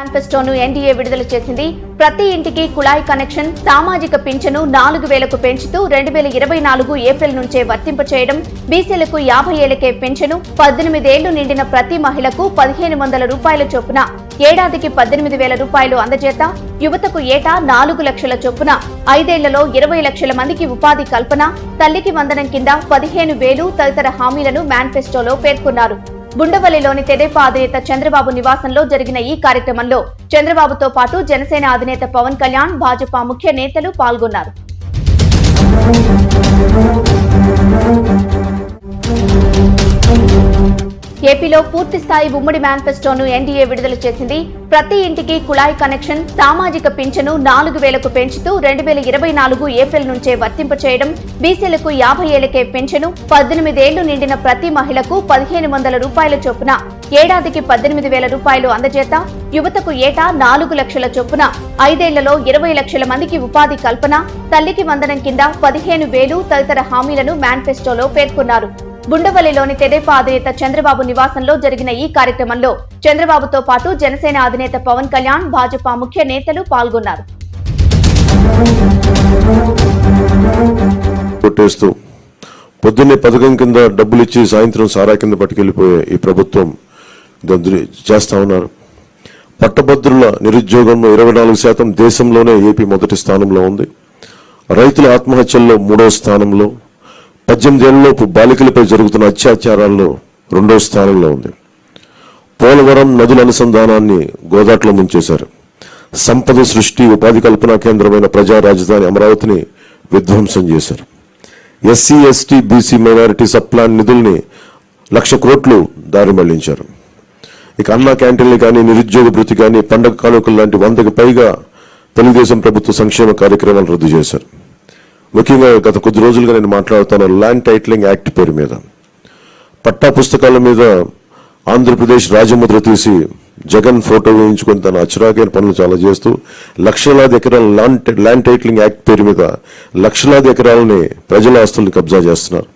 మేనిఫెస్టోను ఎన్డీఏ విడుదల చేసింది. ప్రతి ఇంటికి కుళాయి కనెక్షన్ సామాజిక పింఛను నాలుగు వేలకు పెంచుతూ రెండు వేల ఇరవై నాలుగు ఏప్రిల్ నుంచే వర్తింపచేయడం బీసీలకు యాభై ఏళ్ళకే పెంచను పద్దెనిమిదేళ్ళు నిండిన ప్రతి మహిళకు పదిహేను వందల రూపాయల చొప్పున ఏడాదికి పద్దెనిమిది వేల రూపాయలు అందజేత యువతకు ఏటా నాలుగు లక్షల చొప్పున ఐదేళ్ళలో ఇరవై లక్షల మందికి ఉపాధి కల్పన తల్లికి వందనం కింద పదిహేను వేలు తదితర హామీలను మేనిఫెస్టోలో పేర్కొన్నారు. గుండవల్లిలోని తెదేపా అధినేత చంద్రబాబు నివాసంలో జరిగిన ఈ కార్యక్రమంలో చంద్రబాబుతో పాటు జనసేన అధినేత పవన్ కళ్యాణ్ భాజపా ముఖ్య నేతలు పాల్గొన్నారు. ఏపీలో పూర్తిస్థాయి ఉమ్మడి మేనిఫెస్టోను ఎన్డీఏ విడుదల చేసింది. ప్రతి ఇంటికి కుళాయి కనెక్షన్ సామాజిక పింఛను నాలుగు వేలకు పెంచుతూ రెండు వేల ఇరవై నాలుగు ఏప్రిల్ నుంచే వర్తింపచేయడం బీసీలకు యాభై ఏళ్ళకే పెంచను పద్దెనిమిదేళ్ళు నిండిన ప్రతి మహిళకు పదిహేను వందల రూపాయల చొప్పున ఏడాదికి పద్దెనిమిది వేల రూపాయలు అందజేత యువతకు ఏటా నాలుగు లక్షల చొప్పున ఐదేళ్ళలో ఇరవై లక్షల మందికి ఉపాధి కల్పన తల్లికి వందనం కింద పదిహేను వేలు తదితర హామీలను మేనిఫెస్టోలో పేర్కొన్నారు. గుండవల్లిలోని తెదేపా అధినేత చంద్రబాబు నివాసంలో జరిగిన ఈ కార్యక్రమంలో చంద్రబాబుతో పాటు జనసేన అధినేత పవన్ కళ్యాణ్ భాజపా ముఖ్య నేతలు పాల్గొన్నారు. పొద్దున్నే పథకం కింద డబ్బులు ఇచ్చి సాయంత్రం సారా కింద పట్టుకెళ్ళిపోయే ఈ ప్రభుత్వం చేస్తా ఉన్నారు. పట్టభద్రుల నిరుద్యోగంలో ఇరవై నాలుగు శాతం దేశంలోనే ఏపీ మొదటి స్థానంలో ఉంది. రైతుల ఆత్మహత్యల్లో మూడో స్థానంలో పద్దెనిమిది ఏళ్ళలోపు బాలికలపై జరుగుతున్న అత్యాచారాల్లో రెండవ స్థానంలో ఉంది. పోలవరం నదుల అనుసంధానాన్ని గోదాట్లో ముంచేశారు. సంపద సృష్టి ఉపాధి కల్పన కేంద్రమైన ప్రజా రాజధాని అమరావతిని విధ్వంసం చేశారు. SC ST BC minority sub plan నిధుల్ని లక్ష కోట్లు దారి మళ్ళించారు. ఇక అన్నా క్యాంటీన్లు కానీ నిరుద్యోగ భృతి కానీ పండగ కానుకలు లాంటి వందకి పైగా తెలుగుదేశం ప్రభుత్వ సంక్షేమ కార్యక్రమాలు రద్దు చేశారు. ముఖ్యంగా గత కొద్ది రోజులుగా నేను మాట్లాడుతాను ల్యాండ్ టైటిలింగ్ యాక్ట్ పేరు మీద. పట్టా పుస్తకాల మీద ఆంధ్రప్రదేశ్ రాజముద్ర తీసి జగన్ ఫోటో వేయించుకొని తన అచురాకైన పనులు చాలా చేస్తూ లక్షలాది ఎకరాల ల్యాండ్ ల్యాండ్ టైటిలింగ్ యాక్ట్ పేరు మీద లక్షలాది ఎకరాలని ప్రజల ఆస్తుల్ని కబ్జా చేస్తున్నారు.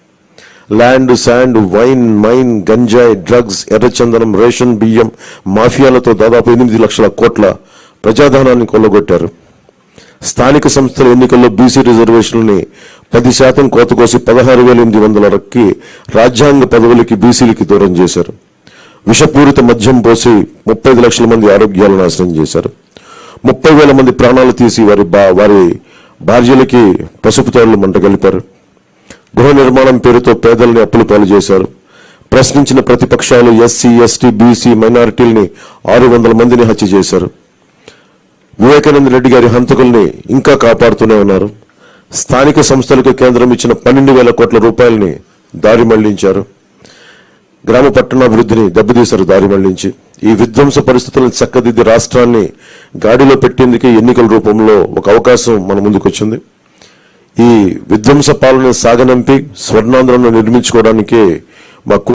ల్యాండ్ శాండ్ వైన్ మైన్ గంజాయి డ్రగ్స్ ఎర్రచందనం రేషన్ బియ్యం మాఫియాలతో దాదాపు ఎనిమిది లక్షల కోట్ల ప్రజాధనాన్ని కొల్లగొట్టారు. స్థానిక సంస్థల ఎన్నికల్లో బీసీ రిజర్వేషన్లని పది శాతం కోత కోసి పదహారు వేల ఎనిమిది వందల రక్కి రాజ్యాంగ పదవులకి బీసీలకి దూరం చేశారు. విషపూరిత మద్యం పోసి ముప్పై లక్షల మంది ఆరోగ్యాలు నాశనం చేశారు. ముప్పై వేల మంది ప్రాణాలు తీసి వారి బా వారి భార్యలకి పసుపు తోళ్ళు మంట కలిపారు గృహ నిర్మాణం పేరుతో పేదల్ని అప్పులు పాలు చేశారు. ప్రశ్నించిన ప్రతిపక్షాలు ఎస్సీ ఎస్టీ బీసీ మైనారిటీల్ని ఆరు వందల మందిని హత్య చేశారు. వివేకానంద రెడ్డి గారి హంతకుల్ని ఇంకా కాపాడుతూనే ఉన్నారు. స్థానిక సంస్థలకు కేంద్రం ఇచ్చిన పన్నెండు వేల కోట్ల రూపాయలని దారి మళ్ళించారు. గ్రామ పట్టణాభివృద్ధిని దెబ్బతీశారు దారి మళ్ళించి. ఈ విధ్వంస పరిస్థితులను చక్కదిద్ది రాష్ట్రాన్ని గాడిలో పెట్టేందుకే ఎన్నికల రూపంలో ఒక అవకాశం మన ముందుకొచ్చింది. ఈ విధ్వంస పాలన సాగనంపి స్వర్ణాంధ్రను నిర్మించుకోవడానికే మా